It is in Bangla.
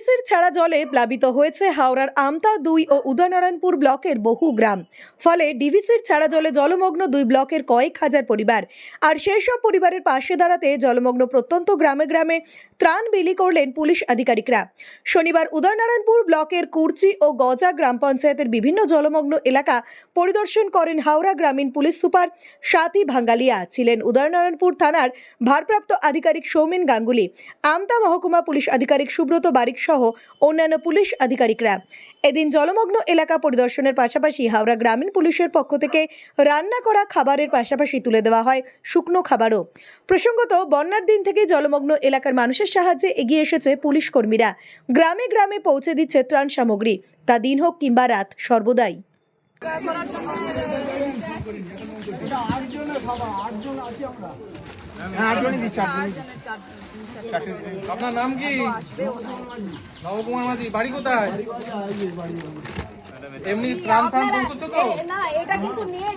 ডিভিসির ছাড়া জলে প্লাবিত হয়েছে হাওড়ার আমতা দুই ও উদয়নারায়ণপুর ব্লকের বহু গ্রাম। ফলে ডিভিসির ছাড়া জলে জলমগ্ন দুই ব্লকের কয়েক হাজার পরিবার। আর সেই সব পরিবারের পাশে দাঁড়াতে জলমগ্ন প্রত্যন্ত গ্রামে গ্রামে ত্রাণ বিলি করলেন পুলিশ আধিকারিকরা। শনিবার উদয়নারায়ণপুর ব্লকের কুর্চি ও গজা গ্রাম পঞ্চায়েতের বিভিন্ন জলমগ্ন এলাকা পরিদর্শন করেন হাওড়া গ্রামীণ পুলিশ সুপার স্বাতি ভাঙ্গালিয়া। ছিলেন উদয়নারায়ণপুর থানার ভারপ্রাপ্ত আধিকারিক সৌমেন গাঙ্গুলি। আমতা মহকুমা পুলিশ আধিকারিক সুব্রত বারিক সহ অন্যান্য পুলিশ আধিকারিকরা। এদিন জলমগ্ন এলাকা পরিদর্শনের পাশাপাশি হাওড়া গ্রামীণ পুলিশের পক্ষ থেকে রান্না করা খাবারের পাশাপাশি তুলে দেওয়া হয় শুকনো খাবারও। প্রসঙ্গত, বন্যার দিন থেকে জলমগ্ন এলাকার মানুষের সাহায্যে এগিয়ে এসেছে পুলিশ কর্মীরা। গ্রামে গ্রামে পৌঁছে দিচ্ছে ত্রাণ সামগ্রী। তা দিন হোক কিংবা রাত, সর্বদাই। আপনার নাম কি? নবকুমার মাঝি, বাড়ি কোথায়? এমনি ত্রাণ ফ্রাণ পৌঁছতো তো? না, এটা কিন্তু নিয়ে